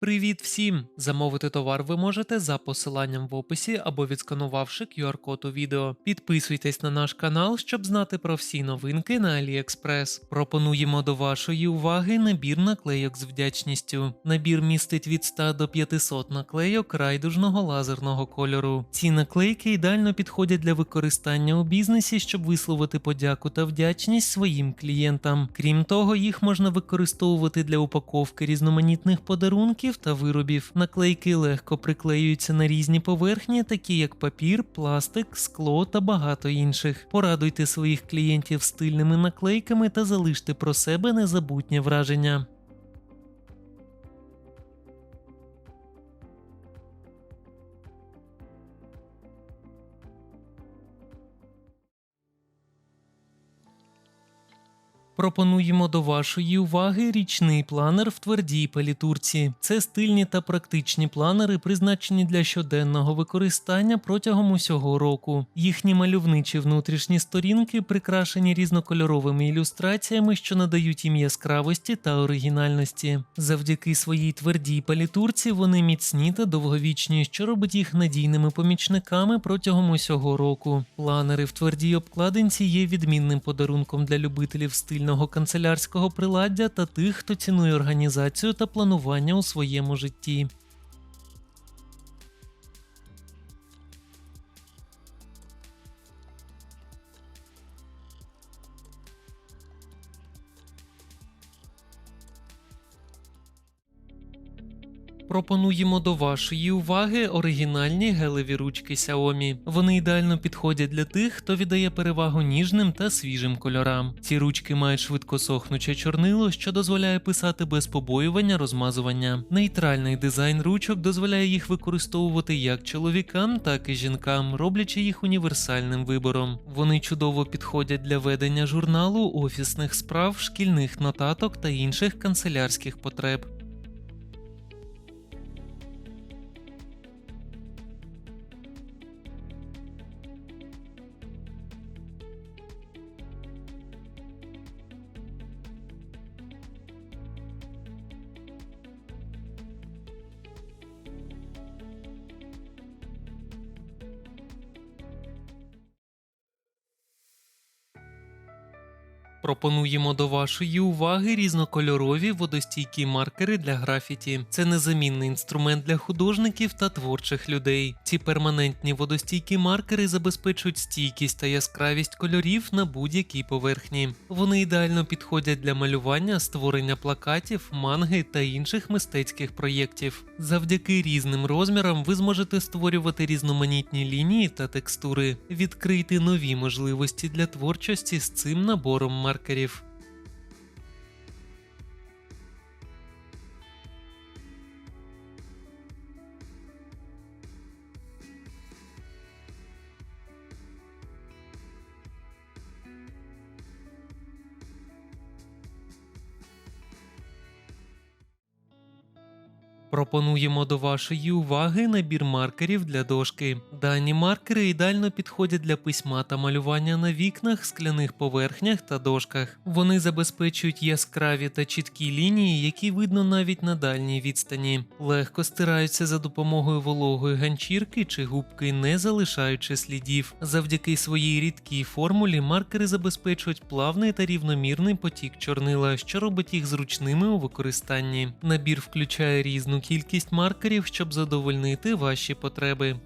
Привіт всім! Замовити товар ви можете за посиланням в описі або відсканувавши QR-код у відео. Підписуйтесь на наш канал, щоб знати про всі новинки на AliExpress. Пропонуємо до вашої уваги набір наклейок з вдячністю. Набір містить від 100 до 500 наклейок райдужного лазерного кольору. Ці наклейки ідеально підходять для використання у бізнесі, щоб висловити подяку та вдячність своїм клієнтам. Крім того, їх можна використовувати для упаковки різноманітних подарунків та виробів. Наклейки легко приклеюються на різні поверхні, такі як папір, пластик, скло та багато інших. Порадуйте своїх клієнтів стильними наклейками та залиште про себе незабутнє враження. Пропонуємо до вашої уваги річний планер в твердій палітурці. Це стильні та практичні планери, призначені для щоденного використання протягом усього року. Їхні мальовничі внутрішні сторінки прикрашені різнокольоровими ілюстраціями, що надають їм яскравості та оригінальності. Завдяки своїй твердій палітурці вони міцні та довговічні, що робить їх надійними помічниками протягом усього року. Планери в твердій обкладинці є відмінним подарунком для любителів стильного канцелярського приладдя та тих, хто цінує організацію та планування у своєму житті. Пропонуємо до вашої уваги оригінальні гелеві ручки Xiaomi. Вони ідеально підходять для тих, хто віддає перевагу ніжним та свіжим кольорам. Ці ручки мають швидкосохнуче чорнило, що дозволяє писати без побоювання розмазування. Нейтральний дизайн ручок дозволяє їх використовувати як чоловікам, так і жінкам, роблячи їх універсальним вибором. Вони чудово підходять для ведення журналу, офісних справ, шкільних нотаток та інших канцелярських потреб. Пропонуємо до вашої уваги різнокольорові водостійкі маркери для графіті. Це незамінний інструмент для художників та творчих людей. Ці перманентні водостійкі маркери забезпечують стійкість та яскравість кольорів на будь-якій поверхні. Вони ідеально підходять для малювання, створення плакатів, манги та інших мистецьких проєктів. Завдяки різним розмірам ви зможете створювати різноманітні лінії та текстури. Відкрийте нові можливості для творчості з цим набором маркерів. Пропонуємо до вашої уваги набір маркерів для дошки. Дані маркери ідеально підходять для письма та малювання на вікнах, скляних поверхнях та дошках. Вони забезпечують яскраві та чіткі лінії, які видно навіть на дальній відстані. Легко стираються за допомогою вологої ганчірки чи губки, не залишаючи слідів. Завдяки своїй рідкій формулі маркери забезпечують плавний та рівномірний потік чорнила, що робить їх зручними у використанні. Набір включає різну кількість маркерів, щоб задовольнити ваші потреби.